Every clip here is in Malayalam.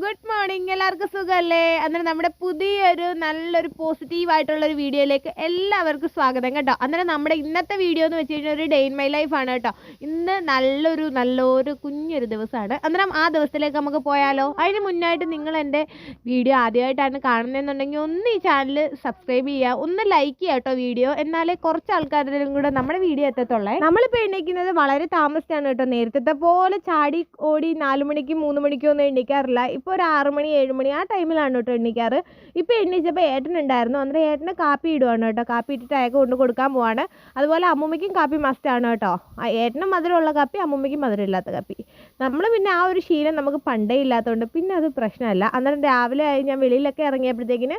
ഗുഡ് മോർണിംഗ് എല്ലാവർക്കും സുഖമല്ലേ അന്നേരം നമ്മുടെ പുതിയൊരു നല്ലൊരു പോസിറ്റീവ് ആയിട്ടുള്ള ഒരു വീഡിയോയിലേക്ക് എല്ലാവർക്കും സ്വാഗതം കേട്ടോ. അന്നേരം നമ്മുടെ ഇന്നത്തെ വീഡിയോ എന്ന് വെച്ച് കഴിഞ്ഞാൽ ഒരു ഡേ ഇൻ മൈ ലൈഫ് ആണ് കേട്ടോ. ഇന്ന് നല്ലൊരു നല്ലൊരു കുഞ്ഞൊരു ദിവസമാണ്. അന്നേരം ആ ദിവസത്തിലേക്ക് നമുക്ക് പോയാലോ? അതിന് മുന്നായിട്ട് നിങ്ങൾ എന്റെ വീഡിയോ ആദ്യമായിട്ടാണ് കാണുന്നതെന്നുണ്ടെങ്കിൽ ഒന്ന് ഈ ചാനൽ സബ്സ്ക്രൈബ് ചെയ്യുക. ഒന്ന് ലൈക്ക് ചെയ്യുക കേട്ടോ വീഡിയോ. എന്നാലേ കുറച്ച് ആൾക്കാരുടെയും കൂടെ നമ്മുടെ വീഡിയോ എത്തത്തുള്ളേ. നമ്മളിപ്പോൾ എണീക്കുന്നത് വളരെ താമസിച്ചാണ് കേട്ടോ. നേരത്തെ പോലെ ചാടി ഓടി നാല് മണിക്ക് മൂന്ന് മണിക്കൊന്നും എണ്ണിക്കാറില്ല ഇപ്പോൾ ഒരു ആറ് മണി ഏഴ് മണി ആ ടൈമിലാണ് കേട്ടോ എണ്ണിക്കാറ് ഇപ്പോൾ എണ്ണിച്ചപ്പോൾ ഏട്ടൻ ഉണ്ടായിരുന്നു. അന്നേരം ഏട്ടന് കാപ്പി ഇടുവാണ് കേട്ടോ. കാപ്പി ഇട്ടിട്ട് അയാൾക്ക് കൊണ്ട് കൊടുക്കാൻ പോവാണ്. അതുപോലെ അമ്മൂമ്മയ്ക്കും കാപ്പി മസ്റ്റാണ് കേട്ടോ. ആ ഏട്ടനും മധുരമുള്ള കാപ്പി അമ്മൂമ്മയ്ക്കും മധുരമില്ലാത്ത കാപ്പി. നമ്മൾ പിന്നെ ആ ഒരു ശീലം നമുക്ക് പണ്ടേ ഇല്ലാത്തതുകൊണ്ട് പിന്നെ അത് പ്രശ്നമല്ല. അന്നേരം രാവിലെ ആയി ഞാൻ വെളിയിലൊക്കെ ഇറങ്ങിയപ്പോഴത്തേക്കിന്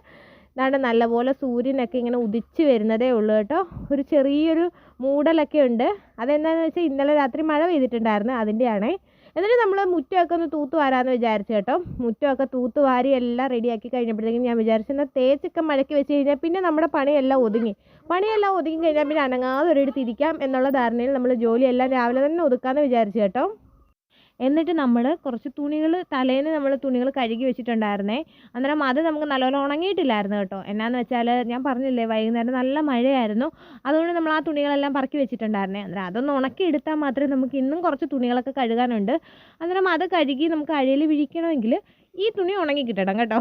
അതാണ് നല്ലപോലെ സൂര്യനൊക്കെ ഇങ്ങനെ ഉദിച്ച് വരുന്നതേ ഉള്ളൂ കേട്ടോ. ഒരു ചെറിയൊരു മൂടലൊക്കെ ഉണ്ട്. അതെന്താണെന്ന് വെച്ചാൽ ഇന്നലെ രാത്രി മഴ പെയ്തിട്ടുണ്ടായിരുന്നു. അതിന്റെയാണേ എന്നിട്ട് നമ്മൾ മുറ്റമൊക്കെ ഒന്ന് തൂത്ത് വാരാമെന്ന് വിചാരിച്ചു കേട്ടോ. മുറ്റമൊക്കെ തൂത്ത് വാരി എല്ലാം റെഡിയാക്കി കഴിഞ്ഞപ്പോഴത്തേക്കും ഞാൻ വിചാരിച്ചു എന്നാൽ തേച്ചൊക്കെ മഴക്ക് വെച്ച് കഴിഞ്ഞാൽ പിന്നെ നമ്മുടെ പണിയെല്ലാം ഒതുങ്ങി. പണിയെല്ലാം ഒതുങ്ങി കഴിഞ്ഞാൽ പിന്നെ അനങ്ങാതെ ഒരിടത്ത് ഇരിക്കാം എന്നുള്ള ധാരണയിൽ നമ്മൾ ജോലിയെല്ലാം രാവിലെ തന്നെ ഒതുക്കാമെന്ന് വിചാരിച്ചു കേട്ടോ. എന്നിട്ട് നമ്മൾ കുറച്ച് തുണികൾ തലേന്ന് നമ്മൾ തുണികൾ കഴുകി വെച്ചിട്ടുണ്ടായിരുന്നേ. അന്നേരം അത് നമുക്ക് നല്ലപോലെ ഉണങ്ങിയിട്ടില്ലായിരുന്നു കേട്ടോ. എന്നാന്ന് വെച്ചാൽ ഞാൻ പറഞ്ഞില്ലേ വൈകുന്നേരം നല്ല മഴയായിരുന്നു. അതുകൊണ്ട് നമ്മൾ ആ തുണികളെല്ലാം പറക്കി വെച്ചിട്ടുണ്ടായിരുന്നേ. അന്നേരം അതൊന്ന് ഉണക്കി എടുത്താൽ മാത്രമേ നമുക്ക് ഇന്നും കുറച്ച് തുണികളൊക്കെ കഴുകാനുണ്ട്. അന്നേരം അത് കഴുകി നമുക്ക് അഴയിൽ വിഴിക്കണമെങ്കിൽ ഈ തുണി ഉണങ്ങി കിട്ടണം കേട്ടോ.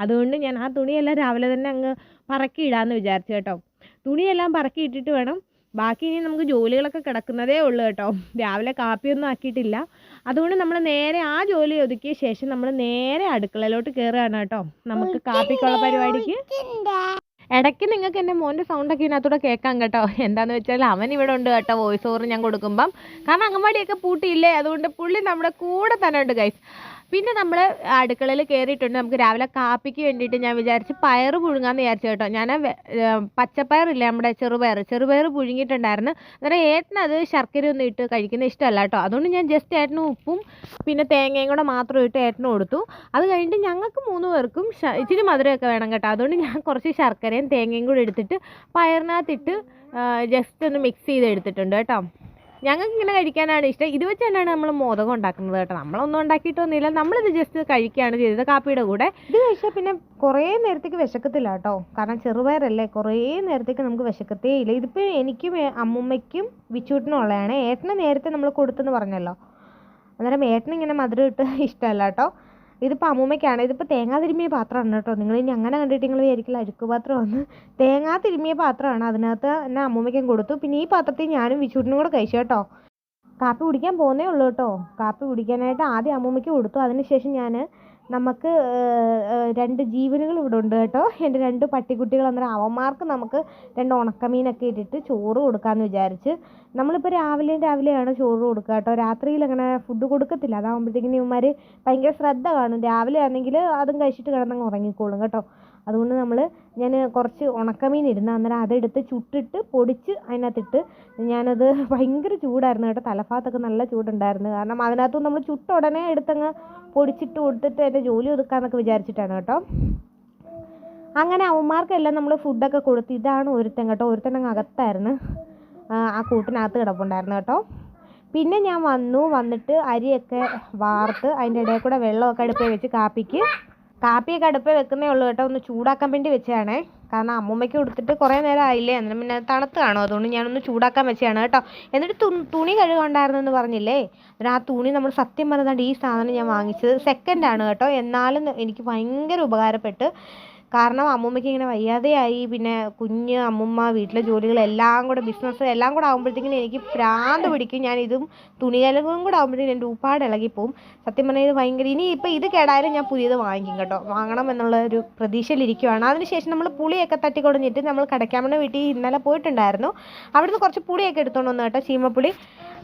അതുകൊണ്ട് ഞാൻ ആ തുണിയെല്ലാം രാവിലെ തന്നെ അങ്ങ് പറക്കി ഇടാമെന്ന് വിചാരിച്ചു കേട്ടോ. തുണിയെല്ലാം പറക്കി ഇട്ടിട്ട് വേണം. ബാക്കി ഇനി നമുക്ക് ജോലികളൊക്കെ കിടക്കുന്നതേ ഉള്ളൂ കേട്ടോ. രാവിലെ കാപ്പിയൊന്നും ആക്കിയിട്ടില്ല. അതുകൊണ്ട് നമ്മൾ നേരെ ആ ജോലി ഒതുക്കിയ ശേഷം നമ്മൾ നേരെ അടുക്കളയിലോട്ട് കയറുകയാണ് കേട്ടോ. നമുക്ക് കാപ്പിക്കുള്ള പരിപാടിക്ക്. ഇടയ്ക്ക് നിങ്ങൾക്ക് എന്റെ മോന്റെ സൗണ്ടൊക്കെ ഇതിനകത്തൂടെ കേൾക്കാം കേട്ടോ. എന്താണെന്ന് വെച്ചാൽ അവൻ ഇവിടെ ഉണ്ട് കേട്ടോ വോയിസ് ഓവർ ഞാൻ കൊടുക്കുമ്പം. കാരണം അംഗൻവാടിയൊക്കെ പൂട്ടിയില്ലേ? അതുകൊണ്ട് പുള്ളി നമ്മുടെ കൂടെ തന്നെ ഉണ്ട് ഗൈസ് പിന്നെ നമ്മൾ അടുക്കളയിൽ കയറിയിട്ടുണ്ട് നമുക്ക് രാവിലെ കാപ്പിക്ക് വേണ്ടിയിട്ട് ഞാൻ വിചാരിച്ച് പയർ പുഴുങ്ങാമെന്ന് വിചാരിച്ചു കേട്ടോ. ഞാൻ പച്ചപ്പയറില്ലേ നമ്മുടെ ചെറുപയർ ചെറുപയർ പുഴുങ്ങിയിട്ടുണ്ടായിരുന്നു. അന്നേരം ഏട്ടനത് ശർക്കരയൊന്നും ഇട്ട് കഴിക്കുന്ന ഇഷ്ടമല്ല കേട്ടോ. അതുകൊണ്ട് ഞാൻ ജസ്റ്റ് ഏട്ടന് ഉപ്പും പിന്നെ തേങ്ങയും കൂടെ മാത്രം ഇട്ട് ഏട്ടന് കൊടുത്തു. അത് കഴിഞ്ഞിട്ട് ഞങ്ങൾക്ക് മൂന്ന് പേർക്കും ഇച്ചിരി മധുരമൊക്കെ വേണം കേട്ടോ. അതുകൊണ്ട് ഞാൻ കുറച്ച് ശർക്കരയും തേങ്ങയും കൂടെ എടുത്തിട്ട് പയറിനകത്തിട്ട് ജസ്റ്റ് ഒന്ന് മിക്സ് ചെയ്ത് എടുത്തിട്ടുണ്ട് കേട്ടോ. ഞങ്ങൾക്ക് ഇങ്ങനെ കഴിക്കാനാണ് ഇഷ്ടം. ഇത് വെച്ച് തന്നെയാണ് നമ്മൾ മോദകം ഉണ്ടാക്കുന്നത് കേട്ടോ. നമ്മളൊന്നും ഉണ്ടാക്കിയിട്ടൊന്നുമില്ല. നമ്മളിത് ജസ്റ്റ് കഴിക്കുകയാണ് ചെയ്തത് കാപ്പിയുടെ കൂടെ. ഇത് കഴിച്ചാൽ പിന്നെ കുറേ നേരത്തേക്ക് വിശക്കത്തില്ല കേട്ടോ. കാരണം ചെറുപയറല്ലേ? കുറേ നേരത്തേക്ക് നമുക്ക് വിശക്കത്തേ ഇല്ല. ഇതിപ്പോൾ എനിക്കും അമ്മുമ്മയ്ക്കും വിച്ചൂട്ടിനും ഉള്ളതാണ്. ഏട്ടന് നേരത്തെ നമ്മൾ കൊടുത്തെന്ന് പറഞ്ഞല്ലോ. അന്നേരം ഏട്ടന് ഇങ്ങനെ മധുരം ഇട്ട് ഇഷ്ടമല്ല കേട്ടോ. ഇതിപ്പോൾ അമ്മൂമ്മയ്ക്കാണ്. ഇതിപ്പോൾ തേങ്ങാ തിരുമ്മിയ പാത്രമാണ് കേട്ടോ. നിങ്ങൾ ഇനി അങ്ങനെ കണ്ടിട്ട് നിങ്ങൾ വിചാരിക്കില്ല അഴുക്ക് പാത്രമാണ് തേങ്ങാ തിരുമ്മിയ പാത്രമാണ്. അതിനകത്ത് എന്നെ അമ്മൂമ്മയ്ക്കും കൊടുത്തു. പിന്നെ ഈ പാത്രത്തിൽ ഞാനും വിച്ചൂട്ടിനും കൂടെ കഴിച്ചു കേട്ടോ. കാപ്പി കുടിക്കാൻ പോകുന്നേ ഉള്ളൂ കേട്ടോ. കാപ്പി കുടിക്കാനായിട്ട് ആദ്യം അമ്മൂമ്മയ്ക്ക് കൊടുത്തു. അതിനുശേഷം ഞാൻ നമുക്ക് രണ്ട് ജീവനുകൾ ഇവിടെ ഉണ്ട് കേട്ടോ. എന്റെ രണ്ട് പട്ടിക്കുട്ടികൾ അന്നേരം അവന്മാർക്ക് നമുക്ക് രണ്ട് ഉണക്കമീനൊക്കെ ഇട്ടിട്ട് ചോറ് കൊടുക്കാമെന്ന് വിചാരിച്ച് നമ്മളിപ്പോൾ രാവിലെ രാവിലെയാണ് ചോറ് കൊടുക്കുക കേട്ടോ. രാത്രിയിൽ അങ്ങനെ ഫുഡ് കൊടുക്കത്തില്ല. അതാകുമ്പോഴത്തേക്കിനും ഇവന്മാർ ഭയങ്കര ശ്രദ്ധ കാണും. രാവിലെ ആണെങ്കിൽ അതും കഴിച്ചിട്ട് കിടന്നങ്ങ് ഉറങ്ങിക്കോളും കേട്ടോ. അതുകൊണ്ട് നമ്മൾ ഞാൻ കുറച്ച് ഉണക്കമീൻ ഇരുന്ന് അന്നേരം അതെടുത്ത് ചുട്ടിട്ട് പൊടിച്ച് അതിനകത്തിട്ട് ഞാനത് ഭയങ്കര ചൂടായിരുന്നു കേട്ടോ. തലഭാഗത്തൊക്കെ നല്ല ചൂടുണ്ടായിരുന്നു. കാരണം അതിനകത്ത് നമ്മൾ ചുട്ട ഉടനെ എടുത്തങ്ങ് പൊടിച്ചിട്ട് കൊടുത്തിട്ട് എന്റെ ജോലി ഒതുക്കാന്നൊക്കെ വിചാരിച്ചിട്ടാണ് കേട്ടോ. അങ്ങനെ അവന്മാർക്കെല്ലാം നമ്മൾ ഫുഡൊക്കെ കൊടുത്ത് ഇതാണ് ഒരുത്തൻ കേട്ടോ. ഒരുത്തൻ അങ്ങ് അകത്തായിരുന്നു. ആ കൂട്ടിനകത്ത് കിടപ്പുണ്ടായിരുന്നു കേട്ടോ. പിന്നെ ഞാൻ വന്നു. വന്നിട്ട് അരിയൊക്കെ വാർത്ത് അതിന്റെ ഇടയിൽ കൂടെ വെള്ളമൊക്കെ അടുപ്പിൽ വെച്ച് കാപ്പിക്ക് കാപ്പിയൊക്കെ അടുപ്പിൽ വെക്കുന്നേ ഉള്ളൂ കേട്ടോ. ഒന്ന് ചൂടാക്കാൻ വേണ്ടി വെച്ചതാണ്. കാരണം അമ്മൂമ്മയ്ക്ക് കൊടുത്തിട്ട് കുറേ നേരം ആയില്ലേ? അന്നേരം പിന്നെ തണുത്ത് കാണും. അതുകൊണ്ട് ഞാനൊന്ന് ചൂടാക്കാൻ വെച്ചതാണ് കേട്ടോ. എന്നിട്ട് തുണി കഴുകണ്ടായിരുന്നു എന്ന് പറഞ്ഞില്ലേ? എന്നിട്ട് ആ തുണി നമ്മൾ സത്യം പറഞ്ഞാൽ ഈ സാധനം ഞാൻ വാങ്ങിച്ചത് സെക്കൻഡാണ് കേട്ടോ. എന്നാലും എനിക്ക് ഭയങ്കര ഉപകാരപ്പെട്ട്. കാരണം അമ്മൂമ്മയ്ക്ക് ഇങ്ങനെ വയ്യാതെയായി. പിന്നെ കുഞ്ഞ് അമ്മൂമ്മ വീട്ടിലെ ജോലികളെല്ലാം കൂടെ ബിസിനസ് എല്ലാം കൂടെ ആകുമ്പോഴത്തേക്കിനും എനിക്ക് പ്രാന്ത് പിടിക്കും. ഞാൻ ഇതും തുണികലും കൂടെ ആകുമ്പോഴത്തേക്കും എന്റെ ഉപ്പാട് ഇളകിപ്പോവും സത്യം പറഞ്ഞാൽ ഇത് ഭയങ്കര ഇനി ഇപ്പം ഇത് കേടായാലും ഞാൻ പുതിയത് വാങ്ങിക്കും കേട്ടോ. വാങ്ങണം എന്നുള്ള ഒരു പ്രതീക്ഷയിലിരിക്കുവാണ് അതിനുശേഷം നമ്മൾ പുളിയൊക്കെ തട്ടി തട്ടിക്കൊടഞ്ഞിട്ട് നമ്മൾ കടയ്ക്കാമണ്ണ വീട്ടിൽ ഇന്നലെ പോയിട്ടുണ്ടായിരുന്നു. അവിടുന്ന് കുറച്ച് പുളിയൊക്കെ എടുത്തോണ്ട് വന്നു കേട്ടോ ചീമപ്പുളി.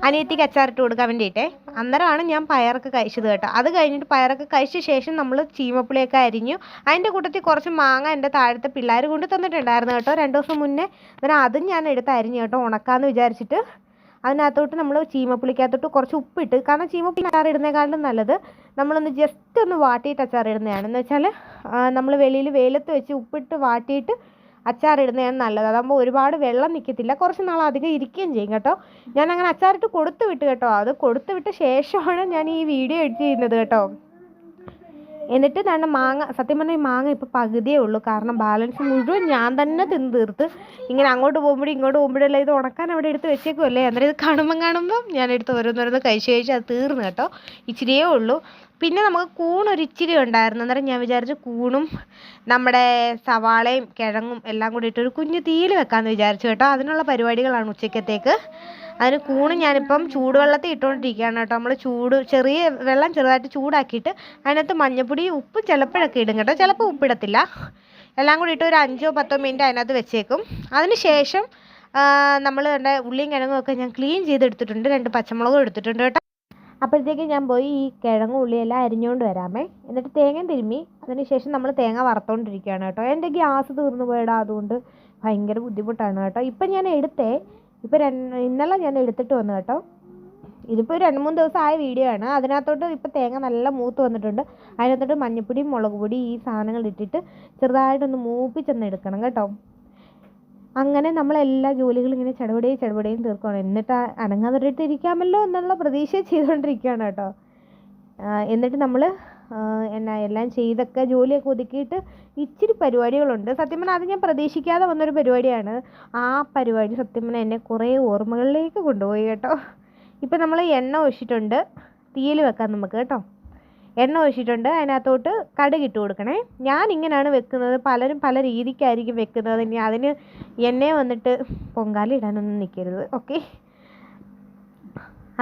അനിയത്തിക്ക് അച്ചാറിട്ട് കൊടുക്കാൻ വേണ്ടിയിട്ടേ. അന്നേരമാണ് ഞാൻ പയറൊക്കെ കഴിച്ചത് കേട്ടോ. അത് കഴിഞ്ഞിട്ട് പയറൊക്കെ കഴിച്ച ശേഷം നമ്മൾ ചീമപ്പുളിയൊക്കെ അരിഞ്ഞു. അതിന്റെ കൂട്ടത്തിൽ കുറച്ച് മാങ്ങ എന്റെ താഴത്തെ പിള്ളേർ കൊണ്ട് തന്നിട്ടുണ്ടായിരുന്നു കേട്ടോ. രണ്ട് ദിവസം മുന്നേ അന്നേരം അതും ഞാൻ എടുത്ത് അരിഞ്ഞു കേട്ടോ ഉണക്കാമെന്ന് വിചാരിച്ചിട്ട്. അതിനകത്തോട്ട് നമ്മൾ ചീമപ്പുളിക്കകത്തോട്ട് കുറച്ച് ഉപ്പിട്ട് കാരണം ചീമപ്പുളി അച്ചാർ ഇടുന്നേക്കാളും നല്ലത് നമ്മളൊന്ന് ജസ്റ്റ് ഒന്ന് വാട്ടിയിട്ട് അച്ചാർ ഇടുന്നതാണ്. എന്ന് വെച്ചാൽ നമ്മൾ വെളിയിൽ വെയിലത്ത് വെച്ച് ഉപ്പിട്ട് വാട്ടിയിട്ട് അച്ചാർ ഇടുന്നതാണ് നല്ലത്. അതാകുമ്പോൾ ഒരുപാട് വെള്ളം നിൽക്കത്തില്ല കുറച്ച് നാൾ അധികം ഇരിക്കുകയും ചെയ്യും കേട്ടോ. ഞാൻ അങ്ങനെ അച്ചാറിട്ട് കൊടുത്തു വിട്ട് കേട്ടോ. അത് കൊടുത്തു വിട്ട ശേഷമാണ് ഞാൻ ഈ വീഡിയോ എഡിറ്റ് ചെയ്യുന്നത് കേട്ടോ. എന്നിട്ട് തന്നെ മാങ്ങ. സത്യം പറഞ്ഞാൽ മാങ്ങ ഇപ്പോൾ പകുതിയേ ഉള്ളൂ. കാരണം ബാലൻസ് മുഴുവൻ ഞാൻ തന്നെ തിന്ന് തീർത്ത്. ഇങ്ങനെ അങ്ങോട്ട് പോകുമ്പോഴും ഇങ്ങോട്ട് പോകുമ്പോഴെല്ലാം ഇത് ഉണക്കാൻ അവിടെ എടുത്ത് വെച്ചേക്കുമല്ലേ അന്നേരം ഇത് കാണുമ്പം കാണുമ്പം ഞാൻ എടുത്ത് ഓരോന്നോരോന്ന് കഴിച്ച് കഴിച്ച് അത് തീർന്നു കേട്ടോ. ഇച്ചിരിയേ ഉള്ളൂ. പിന്നെ നമുക്ക് കൂൺ ഒരു ഇച്ചിരി ഉണ്ടായിരുന്നു. അന്നേരം ഞാൻ വിചാരിച്ചു കൂണും നമ്മുടെ സവാളയും കിഴങ്ങും എല്ലാം കൂടി ഒരു കുഞ്ഞു തീയിൽ വെക്കാമെന്ന് വിചാരിച്ചു കേട്ടോ. അതിനുള്ള പരിപാടികളാണ് ഉച്ചക്കത്തേക്ക്. അതിന് കൂണ് ഞാനിപ്പം ചൂടുവെള്ളത്തിൽ ഇട്ടുകൊണ്ടിരിക്കുകയാണ് കേട്ടോ. നമ്മൾ ചൂട് ചെറിയ വെള്ളം ചെറുതായിട്ട് ചൂടാക്കിയിട്ട് അതിനകത്ത് മഞ്ഞപ്പൊടി ഉപ്പ് ചിലപ്പോഴൊക്കെ ഇടും കേട്ടോ. ചിലപ്പോൾ ഉപ്പിടത്തില്ല എല്ലാം കൂടി ഇട്ട് ഒരു അഞ്ചോ പത്തോ മിനിറ്റ് അതിനകത്ത് വെച്ചേക്കും. അതിന് ശേഷം നമ്മൾ ഉള്ളിയും കിഴങ്ങും ഒക്കെ ഞാൻ ക്ലീൻ ചെയ്തെടുത്തിട്ടുണ്ട്. രണ്ട് പച്ചമുളകും എടുത്തിട്ടുണ്ട് കേട്ടോ. അപ്പോഴത്തേക്ക് ഞാൻ പോയി ഈ കിഴങ്ങും ഉള്ളിയെല്ലാം അരിഞ്ഞുകൊണ്ട് വരാമേ. എന്നിട്ട് തേങ്ങ തിരുമ്മി. അതിനുശേഷം നമ്മൾ തേങ്ങ വറുത്തുകൊണ്ടിരിക്കുകയാണ് കേട്ടോ. എന്റെ ഗ്യാസ് തീർന്നു പോയടാ. അതുകൊണ്ട് ഭയങ്കര ബുദ്ധിമുട്ടാണ് കേട്ടോ. ഇപ്പം ഞാൻ എടുത്തേ. ഇപ്പം രണ്ട് ഇന്നലെ ഞാൻ എടുത്തിട്ട് വന്നു കേട്ടോ. ഇതിപ്പോൾ രണ്ട് മൂന്ന് ദിവസം ആയ വീഡിയോ ആണ്. അതിനകത്തോട്ട് ഇപ്പോൾ തേങ്ങ നല്ല മൂത്ത് വന്നിട്ടുണ്ട്. അതിനകത്തോട്ട് മഞ്ഞപ്പൊടി മുളക് പൊടി ഈ സാധനങ്ങൾ ഇട്ടിട്ട് ചെറുതായിട്ടൊന്ന് മൂപ്പിച്ചൊന്ന് എടുക്കണം കേട്ടോ. അങ്ങനെ നമ്മൾ എല്ലാ ജോലികളും ഇങ്ങനെ ചടപടയും ചടപടയും തീർക്കുകയാണ് എന്നിട്ട് അനങ്ങാതൊരിടത്ത് ഇരിക്കാമല്ലോ എന്നുള്ള പ്രതീക്ഷ ചെയ്തുകൊണ്ടിരിക്കുകയാണ് കേട്ടോ. എന്നിട്ട് നമ്മൾ എന്നാ എല്ലാം ചെയ്തൊക്കെ ജോലിയൊക്കെ ഒതുക്കിയിട്ട് ഇച്ചിരി പരിപാടികളുണ്ട്. സത്യം പറഞ്ഞാൽ അത് ഞാൻ പ്രതീക്ഷിക്കാതെ വന്നൊരു പരിപാടിയാണ്. ആ പരിപാടി സത്യം പറഞ്ഞാൽ എന്നെ കുറേ ഓർമ്മകളിലേക്ക് കൊണ്ടുപോയി കേട്ടോ. ഇപ്പം നമ്മൾ എണ്ണ ഒഴിച്ചിട്ടുണ്ട്. തീയിൽ വെക്കാം നമുക്ക് കേട്ടോ. എണ്ണ ഒഴിച്ചിട്ടുണ്ട്. അതിനകത്തോട്ട് കടുക് ഇട്ട് കൊടുക്കണേ. ഞാൻ ഇങ്ങനെയാണ് വെക്കുന്നത്. പലരും പല രീതിക്കായിരിക്കും വെക്കുന്നത്. ഇനി അതിന് എണ്ണയെ വന്നിട്ട് പൊങ്കാല ഇടാനൊന്നും നിൽക്കരുത് ഓക്കെ?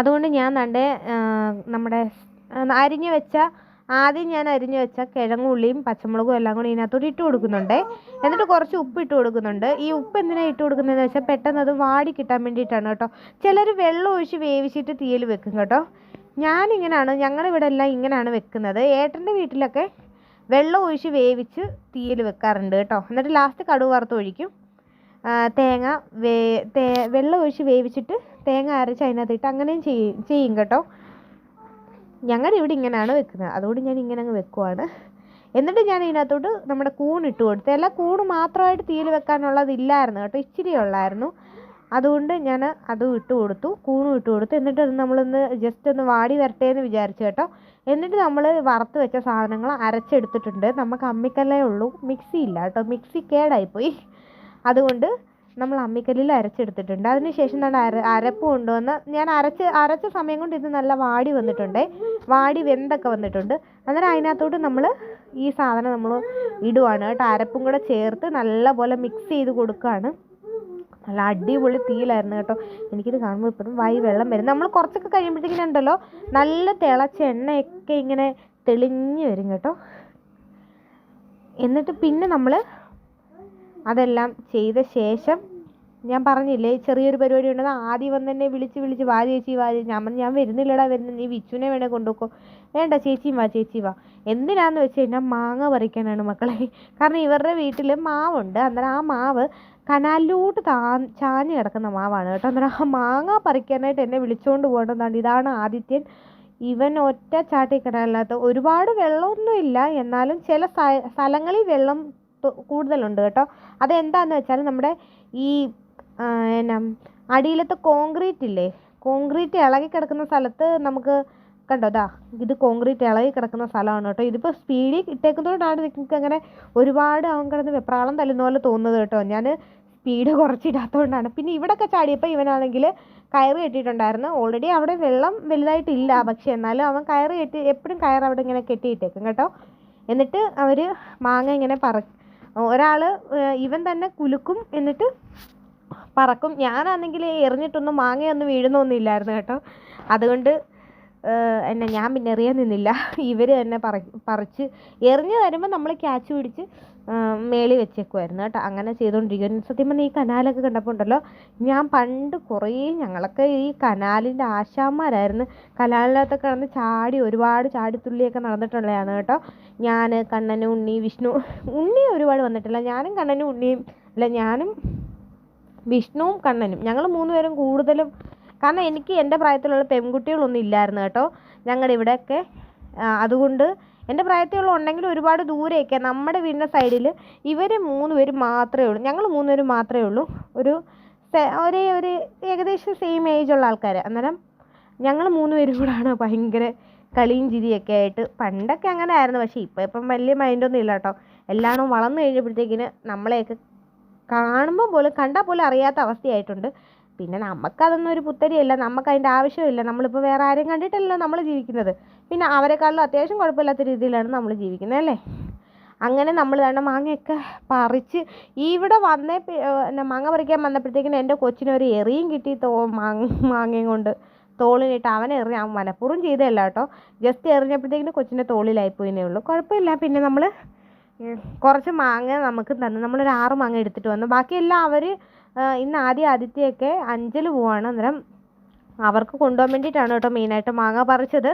അതുകൊണ്ട് ഞാൻ നണ്ടേ നമ്മുടെ അരിഞ്ഞു വെച്ച ആദ്യം ഞാൻ അരിഞ്ഞു വെച്ച കിഴങ്ങുള്ളിയും പച്ചമുളകും എല്ലാം കൂടി ഇതിനകത്തോട്ട് ഇട്ട് കൊടുക്കുന്നുണ്ട്. എന്നിട്ട് കുറച്ച് ഉപ്പ് ഇട്ട് കൊടുക്കുന്നുണ്ട്. ഈ ഉപ്പ് എന്തിനാണ് ഇട്ട് കൊടുക്കുന്നതെന്ന് വെച്ചാൽ പെട്ടെന്ന് അത് വാടി കിട്ടാൻ വേണ്ടിയിട്ടാണ് കേട്ടോ. ചിലർ വെള്ളം ഒഴിച്ച് വേവിച്ചിട്ട് തീയിൽ വെക്കും കേട്ടോ. ഞാനിങ്ങനെയാണ് ഞങ്ങളുടെ ഇവിടെ എല്ലാം ഇങ്ങനെയാണ് വെക്കുന്നത്. ഏട്ടന്റെ വീട്ടിലൊക്കെ വെള്ളം ഒഴിച്ച് വേവിച്ച് തീയിൽ വെക്കാറുണ്ട് കേട്ടോ. എന്നിട്ട് ലാസ്റ്റ് കടുക് വറുത്ത് ഒഴിക്കും. തേങ്ങ വേ തേ വെള്ളം ഒഴിച്ച് വേവിച്ചിട്ട് തേങ്ങ അരച്ച് അതിനകത്ത് ഇട്ട് അങ്ങനെയും ചെയ്യും ചെയ്യും കേട്ടോ. ഞങ്ങളുടെ ഇവിടെ ഇങ്ങനെയാണ് വെക്കുന്നത്. അതുകൊണ്ട് ഞാൻ ഇങ്ങനെ അങ്ങ് വെക്കുവാണ്. എന്നിട്ട് ഞാൻ ഇതിനകത്തോട്ട് നമ്മുടെ കൂൺ ഇട്ട് കൊടുത്തു. അല്ല കൂണ് മാത്രമായിട്ട് തീയിൽ വെക്കാനുള്ളതില്ലായിരുന്നു കേട്ടോ. ഇച്ചിരി ഉള്ളായിരുന്നു. അതുകൊണ്ട് ഞാൻ അതും ഇട്ട് കൊടുത്തു കൂണും ഇട്ട് കൊടുത്തു. എന്നിട്ട് അത് നമ്മളൊന്ന് ജസ്റ്റ് ഒന്ന് വാടി വരട്ടെ എന്ന് വിചാരിച്ചു കേട്ടോ. എന്നിട്ട് നമ്മൾ വറുത്ത് വെച്ച സാധനങ്ങൾ അരച്ചെടുത്തിട്ടുണ്ട്. നമുക്ക് അമ്മിക്കല്ലേ ഉള്ളൂ. മിക്സി ഇല്ല കേട്ടോ. മിക്സി കേടായിപ്പോയി. അതുകൊണ്ട് നമ്മൾ അമ്മിക്കല്ലിൽ അരച്ചെടുത്തിട്ടുണ്ട്. അതിന് ശേഷം നല്ല അര അരപ്പ് കൊണ്ടുവന്ന് ഞാൻ അരച്ച് അരച്ച സമയം കൊണ്ട് ഇത് നല്ല വാടി വന്നിട്ടുണ്ട്. വാടി വെന്തൊക്കെ വന്നിട്ടുണ്ട്. അന്നേരം അതിനകത്തോട്ട് നമ്മൾ ഈ സാധനം നമ്മൾ ഇടുവാണ് കേട്ടോ. അരപ്പും കൂടെ ചേർത്ത് നല്ലപോലെ മിക്സ് ചെയ്ത് കൊടുക്കുകയാണ് നല്ല അടിപൊളി തീയിലായിരുന്നു കേട്ടോ. എനിക്കിത് കാണുമ്പോൾ ഇപ്പോഴും വായി വെള്ളം വരും. നമ്മൾ കുറച്ചൊക്കെ കഴിയുമ്പോഴത്തേക്കിനും ഉണ്ടല്ലോ നല്ല തിളച്ച എണ്ണയൊക്കെ ഇങ്ങനെ തെളിഞ്ഞ് വരും കേട്ടോ. എന്നിട്ട് പിന്നെ നമ്മൾ അതെല്ലാം ചെയ്ത ശേഷം ഞാൻ പറഞ്ഞില്ലേ ചെറിയൊരു പരിപാടി ഉണ്ടെന്ന് ആദ്യം വന്ന് വിളിച്ച് വിളിച്ച് വാ ചേച്ചി വാ ചേച്ചി. ഞാൻ ഞാൻ വരുന്നില്ലടാ വരുന്നത് നീ വിച്ചുവിനെ വേണേൽ കൊണ്ടുപോക്കോ. വേണ്ട ചേച്ചി വാ ചേച്ചി വാ. എന്തിനാന്ന് വെച്ച് കഴിഞ്ഞാൽ മാങ്ങ പറിക്കാനാണ് മക്കളെ. കാരണം ഇവരുടെ വീട്ടിൽ മാവുണ്ട്. അന്നേരം ആ മാവ് കനാലിലോട്ട് താ ചാഞ്ഞ് കിടക്കുന്ന മാവാണ് കേട്ടോ. അന്നേരം ആ മാങ്ങ പറിക്കാനായിട്ട് എന്നെ വിളിച്ചുകൊണ്ട് പോകേണ്ടതാണ്. ഇതാണ് ആദിത്യൻ. ഇവൻ ഒറ്റ ചാട്ടി കിടാനില്ലാത്ത ഒരുപാട് വെള്ളമൊന്നും ഇല്ല. എന്നാലും ചില സ്ഥലങ്ങളിൽ വെള്ളം കൂടുതലുണ്ട് കേട്ടോ. അതെന്താണെന്ന് വെച്ചാൽ നമ്മുടെ ഈ എന്നാ അടിയിലത്തെ കോൺക്രീറ്റ് ഇല്ലേ കോൺക്രീറ്റ് ഇളകി കിടക്കുന്ന സ്ഥലത്ത് നമുക്ക് കണ്ടോ? ഇതാ ഇത് കോൺക്രീറ്റ് ഇളകി കിടക്കുന്ന സ്ഥലമാണ് കേട്ടോ. ഇതിപ്പോൾ സ്പീഡിൽ ഇട്ടേക്കുന്നതുകൊണ്ടാണ് നിങ്ങൾക്ക് അങ്ങനെ ഒരുപാട് അവൻ കിടന്ന് വെപ്രാളം തല്ലുന്ന പോലെ തോന്നുന്നത് കേട്ടോ. ഞാൻ സ്പീഡ് കുറച്ചിടാത്തതുകൊണ്ടാണ്. പിന്നെ ഇവിടെയൊക്കെ ചാടിയപ്പോൾ ഇവനാണെങ്കിൽ കയറ് കെട്ടിയിട്ടുണ്ടായിരുന്നു. ഓൾറെഡി അവിടെ വെള്ളം വലുതായിട്ടില്ല. പക്ഷേ എന്നാലും അവൻ കയറ് കെട്ടി എപ്പോഴും കയർ അവിടെ ഇങ്ങനെ കെട്ടിയിട്ടേക്കും കേട്ടോ. എന്നിട്ട് അവർ മാങ്ങ ഇങ്ങനെ പറ ഒരാൾ ഇവൻ തന്നെ കുലുക്കും എന്നിട്ട് പറക്കും. ഞാനാണെങ്കിൽ എറിഞ്ഞിട്ടൊന്നും മാങ്ങയൊന്നും വീഴുന്നൊന്നും ഇല്ലായിരുന്നു കേട്ടോ. അതുകൊണ്ട് എന്നെ ഞാൻ പിന്നെ എറിയാൻ നിന്നില്ല. ഇവർ തന്നെ പറ പറിച്ച് എറിഞ്ഞ് തരുമ്പോൾ നമ്മൾ ക്യാച്ച് പിടിച്ച് മേളിൽ വെച്ചേക്കുമായിരുന്നു കേട്ടോ. അങ്ങനെ ചെയ്തുകൊണ്ടിരിക്കുന്നു സത്യം പറഞ്ഞാൽ ഈ കനാലൊക്കെ കണ്ടപ്പോൾ ഉണ്ടല്ലോ ഞാൻ പണ്ട് കുറേ ഞങ്ങളൊക്കെ ഈ കനാലിന്റെ ആശാന്മാരായിരുന്നു. കനാലിനകത്തൊക്കെ കിടന്ന് ചാടി ഒരുപാട് ചാടിത്തുള്ളിയൊക്കെ നടന്നിട്ടുള്ളതാണ് കേട്ടോ. ഞാൻ കണ്ണനും ഉണ്ണി വിഷ്ണു ഉണ്ണി ഒരുപാട് വന്നിട്ടില്ല. ഞാനും കണ്ണനും ഉണ്ണിയും അല്ല ഞാനും വിഷ്ണുവും കണ്ണനും. ഞങ്ങൾ മൂന്നുപേരും കൂടുതലും കാരണം എനിക്ക് എന്റെ പ്രായത്തിലുള്ള പെൺകുട്ടികളൊന്നും ഇല്ലായിരുന്നു കേട്ടോ. ഞങ്ങളുടെ ഇവിടെയൊക്കെ. അതുകൊണ്ട് എന്റെ പ്രായത്തിലുള്ള ഉണ്ടെങ്കിൽ ഒരുപാട് ദൂരെയൊക്കെ നമ്മുടെ വീടിന്റെ സൈഡിൽ ഇവർ മൂന്ന് പേര് മാത്രമേ ഉള്ളൂ. ഞങ്ങൾ മൂന്ന് പേര് മാത്രമേ ഉള്ളൂ. ഒരു ഒരേ ഒരു ഏകദേശം സെയിം ഏജ് ഉള്ള ആൾക്കാർ അന്നേരം ഞങ്ങൾ മൂന്ന് പേരും കൂടാണ് ഭയങ്കര കളിയും ചിരിയൊക്കെ ആയിട്ട്. പണ്ടൊക്കെ അങ്ങനെ ആയിരുന്നു. പക്ഷേ ഇപ്പം ഇപ്പം വലിയ മൈൻഡൊന്നും ഇല്ല കേട്ടോ. എല്ലാവരും വളർന്നു കഴിഞ്ഞപ്പോഴത്തേക്കിന് നമ്മളെയൊക്കെ കാണുമ്പോൾ പോലും കണ്ടാൽ പോലും അറിയാത്ത അവസ്ഥയായിട്ടുണ്ട്. പിന്നെ നമുക്കതൊന്നും ഒരു പുത്തരിയല്ല നമുക്ക് അതിന്റെ ആവശ്യമില്ല. നമ്മളിപ്പോൾ വേറെ ആരെയും കണ്ടിട്ടല്ലോ നമ്മൾ ജീവിക്കുന്നത്. പിന്നെ അവരെക്കാളും അത്യാവശ്യം കുഴപ്പമില്ലാത്ത രീതിയിലാണ് നമ്മൾ ജീവിക്കുന്നത് അല്ലേ? അങ്ങനെ നമ്മൾ തന്നെ മാങ്ങയൊക്കെ പറിച്ച് ഇവിടെ വന്നേ പിന്നെ മാങ്ങ പറിക്കാൻ വന്നപ്പോഴത്തേക്കിനും എന്റെ കൊച്ചിനൊരു എറിയും കിട്ടി തോ മാങ്ങ മാങ്ങയും കൊണ്ട്. തോളിലിട്ട് അവൻ എറിഞ്ഞ അവൻ മനഃപൂർവം ചെയ്തതല്ല കേട്ടോ. ജസ്റ്റ് എറിഞ്ഞപ്പോഴത്തേക്കിനും കൊച്ചിന്റെ തോളിലായിപ്പോയിന്നേ ഉള്ളൂ. കുഴപ്പമില്ല. പിന്നെ നമ്മൾ കുറച്ച് മാങ്ങ നമുക്ക് തന്നു. നമ്മളൊരു ആറ് മാങ്ങ എടുത്തിട്ട് വന്നു. ബാക്കിയെല്ലാം അവർ ഇന്ന് ആദ്യം ആദിത്യയൊക്കെ അഞ്ചൽ പോവാണ് അന്നേരം അവർക്ക് കൊണ്ടുപോകാൻ വേണ്ടിയിട്ടാണ് കേട്ടോ മെയിനായിട്ട് മാങ്ങ പറിച്ചത്.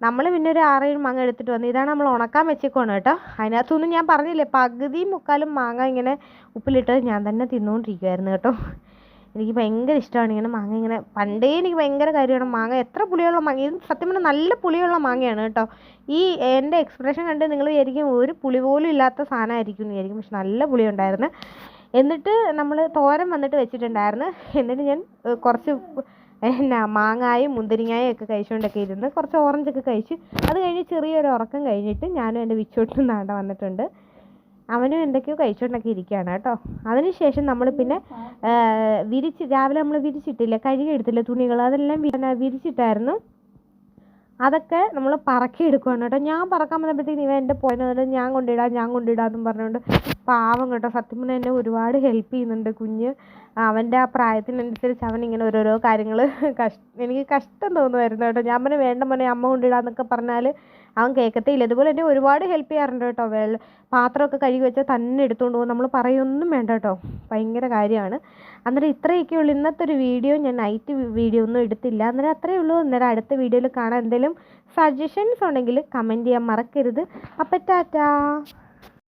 നമ്മൾ പിന്നെ ഒരു ആറേഴ് മാങ്ങ എടുത്തിട്ട് വന്നു. ഇതാണ് നമ്മൾ ഉണക്കാൻ വെച്ചേക്കുവാണ് കേട്ടോ. അതിനകത്തൊന്നും ഞാൻ പറഞ്ഞില്ലേ പകുതി മുക്കാലും മാങ്ങ ഇങ്ങനെ ഉപ്പിലിട്ട് ഞാൻ തന്നെ തിന്നുകൊണ്ടിരിക്കുമായിരുന്നു കേട്ടോ. എനിക്ക് ഭയങ്കര ഇഷ്ടമാണ് ഇങ്ങനെ മാങ്ങ ഇങ്ങനെ പണ്ടേ എനിക്ക് ഭയങ്കര കാര്യമാണ്. മാങ്ങ എത്ര പുളിയുള്ള മാങ്ങ ഇത് സത്യം പറഞ്ഞാൽ നല്ല പുളിയുള്ള മാങ്ങയാണ് കേട്ടോ. ഈ എന്റെ എക്സ്പ്രഷൻ കണ്ട് നിങ്ങൾ വിചാരിക്കും ഒരു പുളി പോലും ഇല്ലാത്ത സാധനമായിരിക്കും വിചാരിക്കും പക്ഷെ നല്ല പുളി ഉണ്ടായിരുന്നു എന്നിട്ട് നമ്മൾ തോരൻ വന്നിട്ട് വെച്ചിട്ടുണ്ടായിരുന്നു. എന്നിട്ട് ഞാൻ കുറച്ച് എന്നാ മാങ്ങായും മുന്തിരിങ്ങായും ഒക്കെ കഴിച്ചുകൊണ്ടൊക്കെ ഇരുന്ന് കുറച്ച് ഓറഞ്ചൊക്കെ കഴിച്ച് അത് കഴിഞ്ഞ് ചെറിയൊരു ഉറക്കം കഴിഞ്ഞിട്ട് ഞാനും എന്റെ വിച്ചോട്ടും നാണ്ട വന്നിട്ടുണ്ട്. അവനും എന്തൊക്കെയോ കഴിച്ചുകൊണ്ടൊക്കെ ഇരിക്കുകയാണ് കേട്ടോ. അതിനുശേഷം നമ്മൾ പിന്നെ വിരിച്ച് രാവിലെ നമ്മൾ വിരിച്ചിട്ടില്ല? കഴുകി എടുത്തില്ലേ തുണികൾ അതെല്ലാം വിരിച്ചിട്ടായിരുന്നു. അതൊക്കെ നമ്മൾ പറക്കി എടുക്കുവാണ് കേട്ടോ. ഞാൻ പറക്കാൻ വന്നപ്പോഴത്തേക്കും ഇവ എന്റെ പോയത് ഞാൻ കൊണ്ടിടാം ഞാൻ കൊണ്ടിടാം എന്നും പറഞ്ഞുകൊണ്ട് പാവം കേട്ടോ. സത്യം പറഞ്ഞാൽ എന്നെ ഒരുപാട് ഹെൽപ്പ് ചെയ്യുന്നുണ്ട് കുഞ്ഞ്. അവന്റെ ആ പ്രായത്തിനനുസരിച്ച് അവൻ ഇങ്ങനെ ഓരോരോ കാര്യങ്ങൾ കഷ് എനിക്ക് കഷ്ടം തോന്നുമായിരുന്നു കേട്ടോ. ഞാൻ പറഞ്ഞു വേണ്ട മോനെ അമ്മ കൊണ്ടിടാന്നൊക്കെ പറഞ്ഞാൽ അവൻ കേൾക്കത്തേയില്ല ഇതുപോലെ എന്നെ ഒരുപാട് ഹെൽപ്പ് ചെയ്യാറുണ്ട് കേട്ടോ. വെള്ളം പാത്രമൊക്കെ കഴുകി വെച്ചാൽ തന്നെ എടുത്തുകൊണ്ട് പോകും. നമ്മൾ പറയൊന്നും വേണ്ട കേട്ടോ. ഭയങ്കര കാര്യമാണ്. അന്നേരം ഇത്രയൊക്കെ ഉള്ളൂ. ഇന്നത്തെ ഒരു വീഡിയോ ഞാൻ നൈറ്റ് വീഡിയോ ഒന്നും എടുത്തില്ല. അന്നേരം അത്രയേ ഉള്ളൂ. അന്നേരം അടുത്ത വീഡിയോയിൽ കാണാൻ എന്തെങ്കിലും സജഷൻസ് ഉണ്ടെങ്കിൽ കമന്റ് ചെയ്യാൻ മറക്കരുത്. അപ്പം ടാറ്റാ.